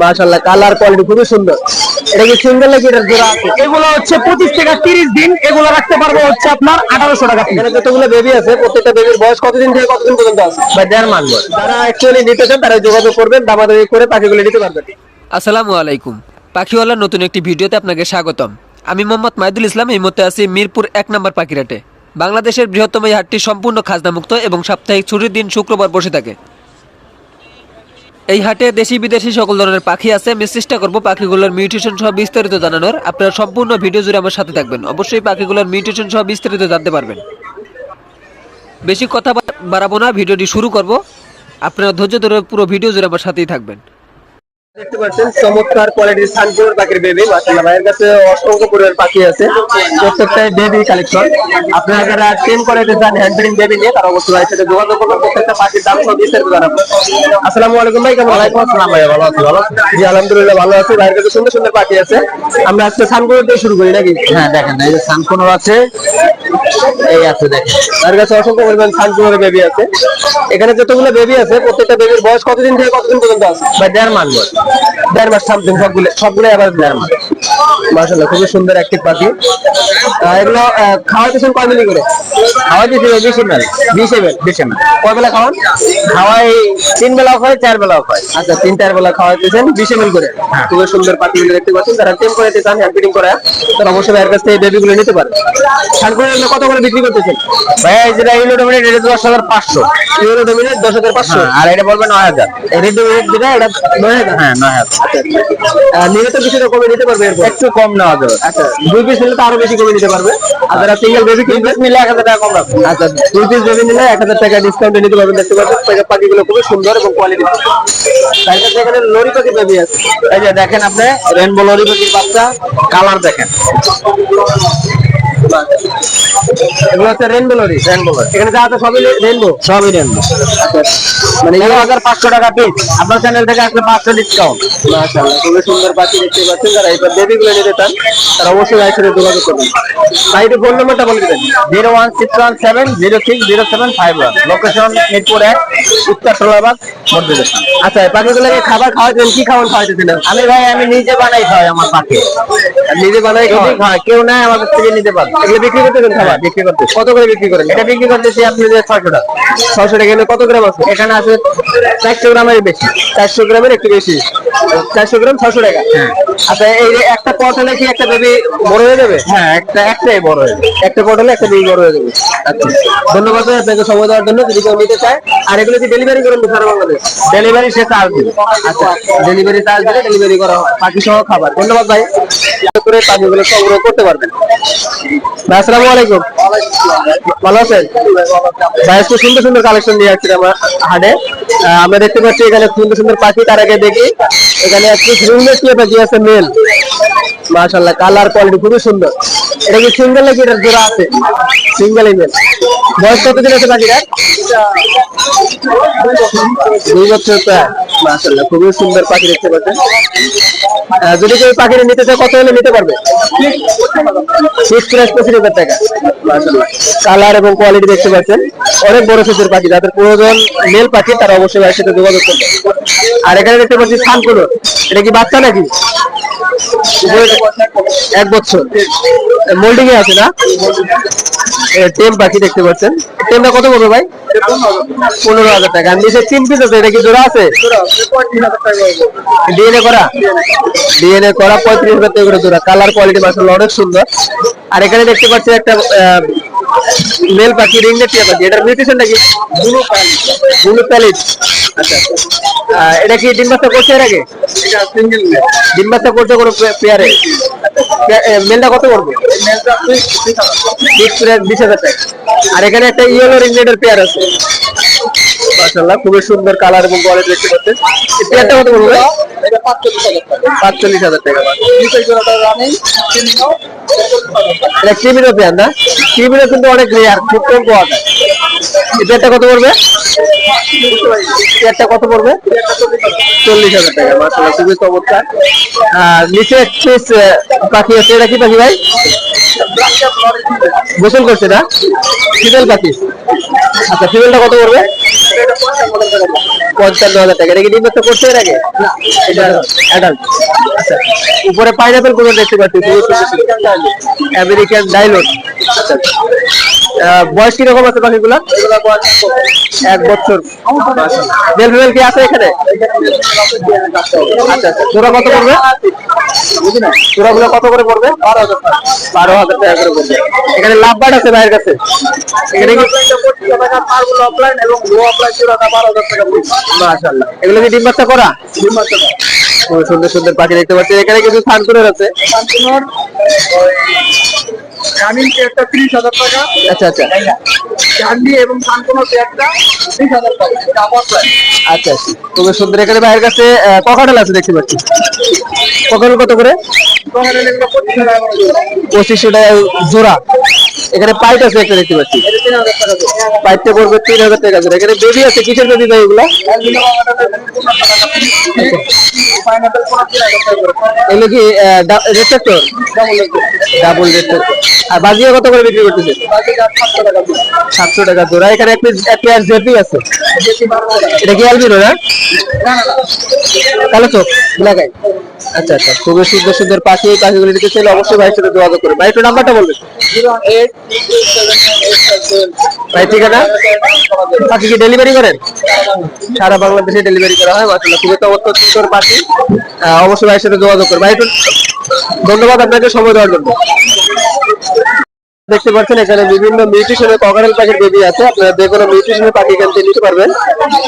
মাশাআল্লাহ colour quality খুবই সুন্দর। এটা কি সিঙ্গেল নাকি এটা জোড়া আছে? এগুলো হচ্ছে পঁচিশ থেকে তিরিশ দিন এগুলো রাখতে পারব হচ্ছে আপনার আঠারোশো টাকা এখানে যতগুলো বেবি আছে প্রত্যেকটা বেবির বয়স কতদিন থেকে কতদিন পর্যন্ত আছে? বা দেড় মাস বয়স। যারা অ্যাকচুয়ালি নিতে চান তারা যোগাযোগ করবেন দামাদামি করে পাখিগুলো নিতে পারবেন। আসসালামু আলাইকুম। পাখিওয়ালার নতুন একটি ভিডিওতে আপনাকে স্বাগতম। আমি মোহাম্মদ মাইদুল ইসলাম এই মুহূর্তে আছি মিরপুর এক নম্বর পাখিরাটে। বাংলাদেশের বৃহত্তম এই হাটটি সম্পূর্ণ খাজনামুক্ত এবং সাপ্তাহিক ছুটির দিন শুক্রবার বসে থাকে। এই হাটে দেশি বিদেশি সকল ধরনের পাখি আছে। আমি চেষ্টা করব পাখিগুলোর মিউটেশন সহ বিস্তারিত জানানোর। আপনারা সম্পূর্ণ ভিডিও জুড়ে আমার সাথে থাকবেন। অবশ্যই পাখিগুলোর মিউটেশন সহ বিস্তারিত জানতে পারবেন। বেশি কথা বাড়াবো না, ভিডিওটি শুরু করব। আপনারা ধৈর্য ধরে পুরো ভিডিও জুড়ে আমার সাথেই থাকবেন। দেখতে পাচ্ছেন চমৎকার কোয়ালিটির সানকুনোর পাখির বেবি মাশাআল্লাহ। ভাইয়ের কাছে অসংখ্য পরিমাণ পাখি আছে প্রত্যেকটাই বেবি কালেকশন আপনারা যারা টেন করাইতে চান হ্যান্ড বেবি নিয়ে তারা অবশ্যই ভাইয়ের সাথে যোগাযোগ করবেন প্রত্যেকটা পাখির দাম সব বিস্তারিত জানাব। আসসালামু আলাইকুম ভাই কেমন আলাইকুম আসসালাম ভাই ভালো আছি ভালো জি আলহামদুলিল্লাহ ভালো আছি। ভাইয়ের কাছে সুন্দর সুন্দর পাখি আছে। আমরা আজকে সানকুনোর দিয়ে শুরু করি নাকি? হ্যাঁ দেখেন এই যে সানকোনর আছে এই আছে দেখেন ভাইয়ের কাছে অসংখ্য পরিমাণ সানকুনোর বেবি আছে। এখানে যতগুলো বেবি আছে প্রত্যেকটা বেবির বয়স কতদিন থেকে কতদিন পর্যন্ত আছে? বা দেড় মাস বয়স। দেড় মাস সামথিং সবগুলো সবগুলো আবার দেড় মাস। মাশাআল্লাহ খুবই সুন্দর অ্যাক্টিভ পাখি এগুলো আহ, খাওয়াইতেছেন কয় মিলি করে? খাওয়া দিয়েছি বিশ এমএল। বিশ এমএল বিশ এমএল। কয় বেলা খাওয়ান? খাওয়াই তিন বেলাও খাই চার বেলাও খাই আচ্ছা তিন চার বেলা খাওয়াইতেছেন বিশ এমএল করে। খুবই সুন্দর পাখিগুলো দেখতে পাচ্ছেন। যারা টেম চান হ্যান্ড ফিটিং করা তারা অবশ্যই ভাইয়ের কাছ থেকে বেবিগুলো নিতে পারে। হ্যান্ড এগুলো কত করে বিক্রি করতেছেন? ভাই যেটা ডোমিনেট এটা দশ হাজার পাঁচশো। ইউরো ডোমিনেট দশ হাজার পাঁচশো? আর এটা বলবে নয় হাজার। রেড ডোমিনেট যেটা এটা নয় হাজার? হ্যাঁ নয় হাজার। নিলে তো কিছুটা কমে নিতে পারবে একটু কম নেওয়া যাবে। আচ্ছা দুই পিস নিলে তো আরও বেশি কমে নিতে পারবে। আর যারা সিঙ্গেল বেবি কিনবে মিলে এক হাজার টাকা কম রাখব। আচ্ছা দুই পিস বেবি নিলে এক হাজার টাকা ডিসকাউন্টে নিতে পারবেন দেখতে পাচ্ছেন। পাখি- পাখিগুলো খুবই সুন্দর এবং কোয়ালিটি তার কাছে এখানে লরি পাখি বেবি আছে। এই যে দেখেন আপনি রেনবো লরি পাখির বাচ্চা কালার দেখেন। এগুলো হচ্ছে রেনবো লরি রেনবো এখানে যা আছে সবই রেনবো সবই রেনবো মানে তেরো হাজার পাঁচশো টাকা পিস আপনার চ্যানেল থেকে আসলে পাঁচশো ডিসকাউন্ট মাশাআল্লাহ খুবই সুন্দর পাখি দেখতে পাচ্ছেন যারা এইবার বেবি নিতে চান তারা অবশ্যই ভাইয়ের সাথে যোগাযোগ করবেন। ভাই ফোন নাম্বারটা বলে দিবেন। Zero one six one seven zero six zero seven five one. Location Mirpur এক উত্তর টোলাবাগ মধ্যদেশন আচ্ছা পাখিগুলোকে খাবার খাওয়াইছেন কি খাবার খাওয়াইতেছেন? আমি ভাই আমি নিজে বানাই খাওয়াই আমার পাখি। নিজে বানাই খাওয়াই কেউ নাই কাছ থেকে নিতে পারবে। এগুলো বিক্রি করতেছেন খাবার? বিক্রি করতে। কত করে বিক্রি করেন? এটা বিক্রি করতেছি আপনি যে ছয়শো টাকা। ছয়শো টাকা কত গ্রাম আছে? এখানে আছে চারশো গ্রামের বেশি। চারশো গ্রামের একটু বেশি। চারশো গ্রাম ছশো টাকা। আচ্ছা এই যে একটা পট হলে কি একটা বেবি বড় হয়ে যাবে? হ্যাঁ একটা একটাই বড় হয়েছে একটা পট হলে একটা বেবি বড় হয়ে যাবে। আচ্ছা। ধন্যবাদ আপনাকে সময় দেওয়ার জন্য। যদি কেউ নিতে চায় আর এগুলো কি ডেলিভারি করেন তো সারা বাংলাদেশ? ডেলিভারি সে চার্জ দিবে। আচ্ছা ডেলিভারি চার্জ দিলে ডেলিভারি করা হয়। পাখি সহ খাবার। ধন্যবাদ ভাই। করে পাখিগুলো সংগ্রহ করতে পারবেন। ভাই, আসসালামু আলাইকুম। ভালো আছেন? সুন্দর সুন্দর কালেকশন আমার দেখতে পাচ্ছি এখানে সুন্দর সুন্দর পাখি, তার আগে দেখি। এখানে পাখি আছে, মেল। কালার কোয়ালিটি খুবই সুন্দর। এটা কি সিঙ্গেল নাকি এটার জোড়া আছে? সিঙ্গেল ইমেল বয়স কত দিন আছে নাকি দুই বছর প্রায় মাশাআল্লাহ, খুবই সুন্দর পাখি দেখতে পাচ্ছেন। যদি কেউ পাখিটা নিতে চায়, কত হলে নিতে পারবে? টাকা। মাসাল্লাহ কালার এবং কোয়ালিটি দেখতে পাচ্ছেন। অনেক বড় সাইজের পাখি যাদের প্রয়োজন মেল পাখি, তারা অবশ্যই ভাইয়ের সাথে যোগাযোগ করবে। আর এখানে দেখতে পাচ্ছি সানকুলো, এটা কি বাচ্চা নাকি? এক বছর। মোল্ডিং এ আছে না? টেম পাখি দেখতে পাচ্ছেন। টেমটা কত পড়বে ভাই? পনেরো হাজার টাকা। আর নিচে তিন পিস আছে, এটা কি জোড়া আছে? ডিএনএ করা? ডিএনএ করা, পঁয়ত্রিশ হাজার টাকা করে জোড়া। কালার কোয়ালিটি মাসাল্লাহ অনেক সুন্দর। আর এখানে দেখতে পাচ্ছি একটা মেল পাখি রিংনেট টিয়া পাখি এটার মিউটেশনটা কি ব্লু ব্লু প্যালিট আচ্ছা। এটা কি ডিম বাচ্চা করছে এর আগে? ডিম বাচ্চা করছে কোনো পেয়ারে মেলটা কত করবে বিশ হাজার টাকা। আর এখানে একটা ইয়েলো রিংনেটের পেয়ার আছে। মাশাআল্লাহ, খুবই সুন্দর কালার এবং কোয়ালিটি দেখতে পাচ্ছেন। কত এটা না? ক্রিমিনো কিন্তু অনেক রেয়ার খুব কম কত পড়বে? পেয়ারটা কত পড়বে? চল্লিশ হাজার টাকা, মাশাআল্লাহ, খুবই আর নিচে একটি পাখি আছে। এটা কি পাখি ভাই? গোসল করছে না ফিমেল পাখি। আচ্ছা ফিমেলটা কত করবে পঞ্চান্ন হাজার টাকা। এটা কি নিম্ন করছে এর আগে? আচ্ছা উপরে পাইনাপেল কোনো দেখতে পাচ্ছি? আমেরিকান ডাইলট আচ্ছা। বয়স কীরকম আছে পাখিগুলা এক বছর। মেল ফিমেল কি আছে এখানে? আচ্ছা আচ্ছা। জোড়া কত পড়বে জোড়া গুলো কত করে পড়বে বারো হাজার টাকা করে পড়বে এখানে লাভ বার্ড আছে ভাইয়ের কাছে। এখানে এগুলো কি ডিম বাচ্চা করা? ডিম বাচ্চা সুন্দর সুন্দর পাখি দেখতে পাচ্ছি। এখানে কিছু সানকুনোর আছে। রানিং পেয়ারটা ত্রিশ হাজার টাকা। আচ্ছা আচ্ছা। চান্দি এবং শান্তনা পেয়ারটা ত্রিশ হাজার টাকা। আচ্ছা আচ্ছা। খুবই সুন্দর এখানে ভাইয়ের কাছে কখাটাল আছে দেখতে পাচ্ছি। কখাটাল কত করে। পঁচিশশো টাকা। জোড়া। এখানে পাইট আছে একটা দেখতে পাচ্ছি পাইটটা করবে তিন হাজার টাকা জোড়া এখানে বেবি আছে, কিসের বেবি ভাই এগুলা। এগুলো কি রেট্রাক্টর। ডাবল রেট্রাক্টর আর বাজিয়া কত করে বিক্রি করতেছে সাতশো টাকা। জোড়া এখানে এক পিস এক জেপি আছে। এটা কি অ্যালবিনো না। কালো চোখ লাগাই আচ্ছা আচ্ছা খুবই সুন্দর সুন্দর পাখি পাখিগুলো নিতে চাইলে অবশ্যই ভাইয়ের সাথে যোগাযোগ করবে ভাই, একটু নাম্বারটা বলবেন Zero eight ভাই, ঠিকানা? কি ডেলিভারি করেন সারা বাংলাদেশে ডেলিভারি করা হয় সুন্দর অবশ্যই ভাইয়ের সাথে যোগাযোগ করবে। ভাই ধন্যবাদ আপনাকে সময় দেওয়ার জন্য। দেখতে পাচ্ছেন এখানে বিভিন্ন মিউটিশনের ককারেল পাখির বেবি আছে। আপনারা যে কোনো মিউটিশনের পাখি এখান থেকে নিতে পারবেন।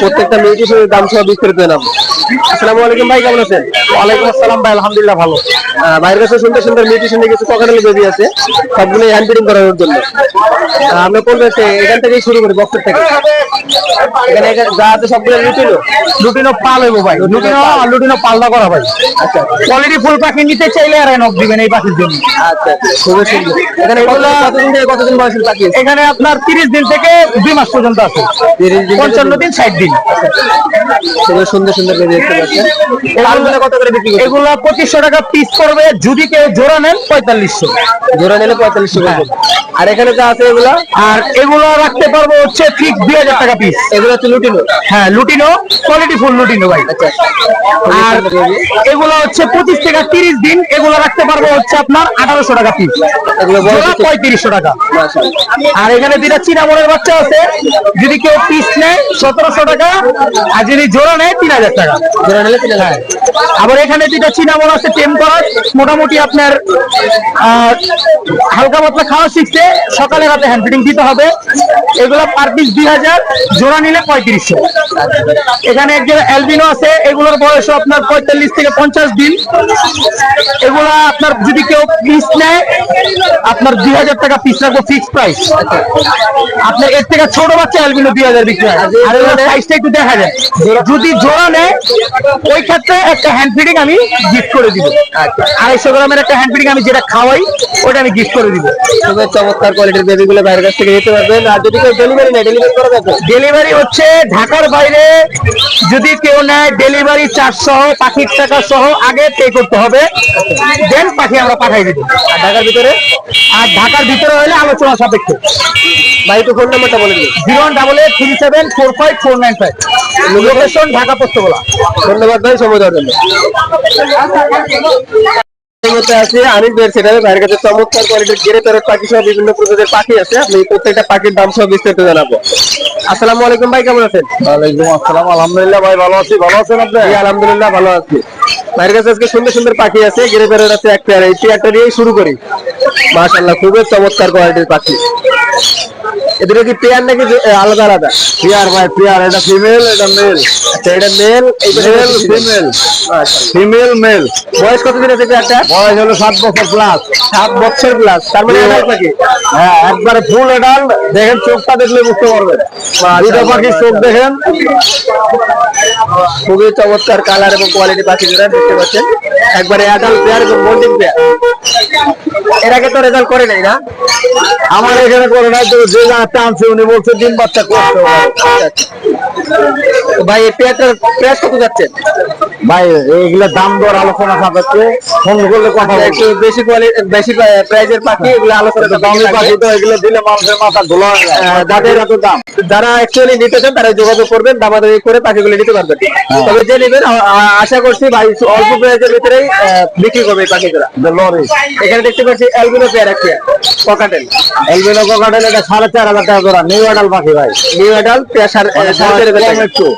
প্রত্যেকটা মিউটিশনের দাম সহ বিস্তারিত নাম আসসালামু আলাইকুম ভাই কেমন আছেন? ওয়ালাইকুম আসসালাম ভাই আলহামদুলিল্লাহ ভালো। ভাইয়ের কাছে সুন্দর সুন্দর মিউটিশনের কিছু ককারেল বেবি আছে। সবগুলো হ্যান্ড ফিডিং করানোর জন্য। আমরা করব হচ্ছে এখান থেকেই শুরু করি বক্সের থেকে। এখানে যা আছে সবগুলো লুটিনো লুটিনো পাল হইব ভাই। লুটিনো লুটিনো পালদা করা ভাই। আচ্ছা। কোয়ালিটি ফুল পাখি নিতে চাইলে আর নক দিবেন এই পাখির জন্য। আচ্ছা খুবই সুন্দর। এখানে কতদিন থেকে কতদিন পাখি এখানে আপনার তিরিশ দিন থেকে দুই মাস পর্যন্ত আছে। 30 দিন পঞ্চান্ন দিন ষাট দিন। সুন্দর সুন্দর বেবি দেখতে পাচ্ছেন। পালগুলো কত করে বিক্রি? এগুলা পঁচিশশো টাকা পিস করবে যদি কেউ জোড়া নেন পঁয়তাল্লিশশো। জোড়া নিলে পঁয়তাল্লিশশো করে আর এখানে যা আছে এগুলা? আর এগুলো রাখতে পারব হচ্ছে ফিক্স দুই হাজার টাকা পিস এগুলো হচ্ছে লুটিনো? হ্যাঁ লুটিনো। কোয়ালিটি ফুল লুটিনো ভাই। আচ্ছা। আর এগুলো হচ্ছে পঁচিশ থেকে তিরিশ দিন। এগুলো রাখতে পারব হচ্ছে আপনার আঠারোশো টাকা পিস এগুলো বয়স জোড়া টাকা। আর এখানে দুইটা চিনামনের বাচ্চা আছে। যদি কেউ পিস নেয়, সতেরোশো টাকা। আর যদি জোড়া নেয়, তিন হাজার টাকা। জোড়া নিলে তিন হাজার। আবার এখানে দুইটা চিনামন আছে, টেম মোটামুটি আপনার হালকা পাতলা খাওয়া শিখছে। সকালে রাতে হ্যান্ড ফিটিং দিতে হবে। এগুলো পার পিস দুই হাজার, জোড়া নিলে পঁয়ত্রিশশো। এখানে একজন অ্যালবিনো আছে। এগুলোর বয়স আপনার পঁয়তাল্লিশ থেকে পঞ্চাশ দিন। এগুলো আপনার যদি কেউ পিস নেয়, আপনার দুই হাজার টাকা পিস রাখব ফিক্স প্রাইস আপনার এর থেকে ছোট বাচ্চা অ্যালবিনো দুই হাজার বিক্রি হয়। আর সাইজটা একটু দেখা যায়। যদি জোড়া নেয় ওই ক্ষেত্রে একটা হ্যান্ড ফিডিং আমি গিফট করে দিব। আড়াইশো গ্রামের একটা হ্যান্ড ফিডিং আমি যেটা খাওয়াই ওটা আমি গিফট করে দিব। খুবই চমৎকার কোয়ালিটির বেবি গুলো বাইরের কাছ থেকে নিতে পারবেন। আর যদি কেউ ডেলিভারি নেয় ডেলিভারি করা যাবে? ডেলিভারি হচ্ছে ঢাকার বাইরে। যদি কেউ নেয় ডেলিভারি চার্জ সহ পাখির টাকা সহ আগে পে করতে হবে। দেন পাখি আমরা পাঠাই দিব। আর ঢাকার ভিতরে? আর ঢাকার ভিতরে হলে আলোচনা সাপেক্ষে। ভাই একটু ফোন নাম্বারটা বলে দিন। Zero one double eight three seven four five four nine five. Location Dhaka Postogola ধন্যবাদ ভাই সময় দেওয়ার জন্য। আছে আনিস ভাইয়ের সেটাবে ভাইয়ের কাছে চমৎকার কোয়ালিটির গেরে প্যারট পাখি সহ বিভিন্ন প্রজাতির পাখি আছে। আপনি প্রত্যেকটা পাখির দাম সহ বিস্তারিত জানাব। আসসালামু আলাইকুম ভাই কেমন আছেন? ওয়ালাইকুম আসসালাম আলহামদুলিল্লাহ ভাই ভালো আছি। ভালো আছেন আপনি? আলহামদুলিল্লাহ ভালো আছি। ভাইয়ের কাছে আজকে সুন্দর সুন্দর পাখি আছে গেরে প্যারট আছে এক পেয়ার এই পেয়ারটা দিয়েই শুরু করি। মাশাআল্লাহ খুবই চমৎকার কোয়ালিটির পাখি। এদের কি পেয়ার নাকি আলাদা আলাদা? প্রিয়ার ভাই প্রিয়ার এটা ফিমেল এটা মেল আচ্ছা এটা male male female female male বয়স কতদিন আছে পেয়ারটা বয়স হলো সাত বছর প্লাস সাত বছর প্লাস তার মানে adult পাখি হ্যাঁ একবারে ফুল এডাল দেখেন চোখটা দেখলে বুঝতে পারবেন। দুটো পাখির চোখ দেখেন। খুবই চমৎকার কালার এবং কোয়ালিটি পাখি যারা দেখতে পাচ্ছেন। একবারে অ্যাডাল্ট পেয়ার এবং বন্ডিং পেয়ার এর আগে তো রেজাল্ট করে নাই না? আমার এখানে করে নাই যে জায়গাতে আনছে উনি বলছে দিন বাচ্চা করতে ভাই এই পেয়ারটার প্রাইস কত যাচ্ছে? ভাই এইগুলো দাম দর আলোচনা সাপেক্ষে ফোন করলে কথা আচ্ছা, একটু বেশি কোয়ালিটি বেশি প্রাইজের পাখি এগুলো আলোচনা দামি পাখি তো এগুলো দিলে মানুষের মাথা ধোলা হয়ে যাদের এত দাম। যারা অ্যাকচুয়ালি নিতে চান তারা যোগাযোগ করবেন দামাদামি করে পাখিগুলো নিতে পারবেন। তবে যে নেবেন আশা করছি ভাই অল্প প্রাইসের ভিতরেই বিক্রি করবে এই পাখিগুলো। এখানে দেখতে পাচ্ছি অ্যালবিনো পেয়ার একটা পকাটেল এলবিনো কোকাটেল এটা সাড়ে চার হাজার টাকা জোড়া নিউ অ্যাডাল পাখি ভাই। নিউ অ্যাডাল পেয়ার সাড়ে। একটু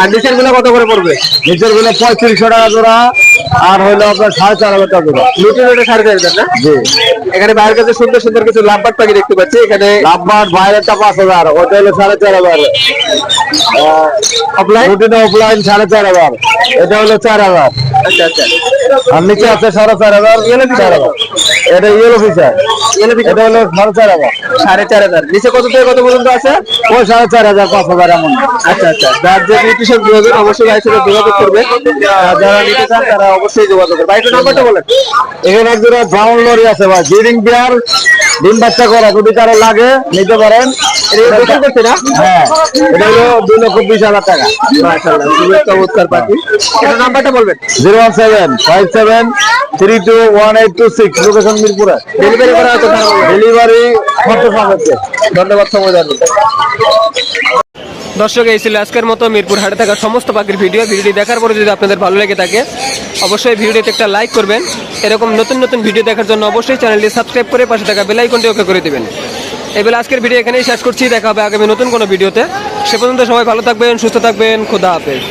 আর নিচেরগুলো কত করে পড়বে? নিচেরগুলো পঁয়ত্রিশশো টাকা জোড়া আর হইল আপনার সাড়ে চার হাজার টাকা জোড়া। ওটা সাড়ে চার হাজার না? জি। এখানে বাইরের কাছে সুন্দর সুন্দর কিছু লাভবাট পাখি দেখতে পাচ্ছি এখানে লাভবাট পাঁচ হাজার ওটা হলো সাড়ে চার হাজার। অফলাইন রুটিন অফলাইন সাড়ে চার হাজার এটা হলো চার হাজার। আচ্ছা আচ্ছা। আর নিচে আছে সাড়ে চার হাজার ইয়েলো চার হাজার। এটা ইয়েলো ফিচার Yellow feature? এটা হলো সাড়ে চার হাজার। সাড়ে চার হাজার। নিচে কত থেকে কত পর্যন্ত আছে? ওই সাড়ে চার হাজার পাঁচ হাজার এমন। আচ্ছা আচ্ছা। যার প্রয়োজন অবশ্যই ভাইয়ের সাথে যোগাযোগ করবে। যারা নিতে চান তারা অবশ্যই যোগাযোগ করবে। ভাই একটু নাম্বারটা বলেন। এখানে এক জোড়া ব্রাউন লরি আছে ভাই ব্রিডিং পেয়ার ডিম বাচ্চা করা যদি কারও লাগে নিতে পারেন। এটা করছে না? হ্যাঁ এটা হলো দুই লক্ষ বিশ হাজার টাকা। মাশাআল্লাহ খুবই চমৎকার পাখি। একটু নাম্বারটা বলবেন। Zero one seven five seven three two one eight two six location মিরপুরে। ডেলিভারি করা হয়তো ডেলিভারি খরচ সাপেক্ষে ধন্যবাদ সময়। দর্শক, এই ছিল আজকের মতো মিরপুর হাটে থাকা সমস্ত পাখির ভিডিও। ভিডিওটি দেখার পরে যদি আপনাদের ভালো লেগে থাকে, অবশ্যই ভিডিওতে একটা লাইক করবেন। এরকম নতুন নতুন ভিডিও দেখার জন্য অবশ্যই চ্যানেলটি সাবস্ক্রাইব করে পাশে থাকা বেলাইকনটি ওকে করে দেবেন। এবার আজকের ভিডিও এখানেই শেষ করছি। দেখা হবে আগামী নতুন কোনো ভিডিওতে। সে পর্যন্ত সবাই ভালো থাকবেন, সুস্থ থাকবেন। খুদা হাফেজ।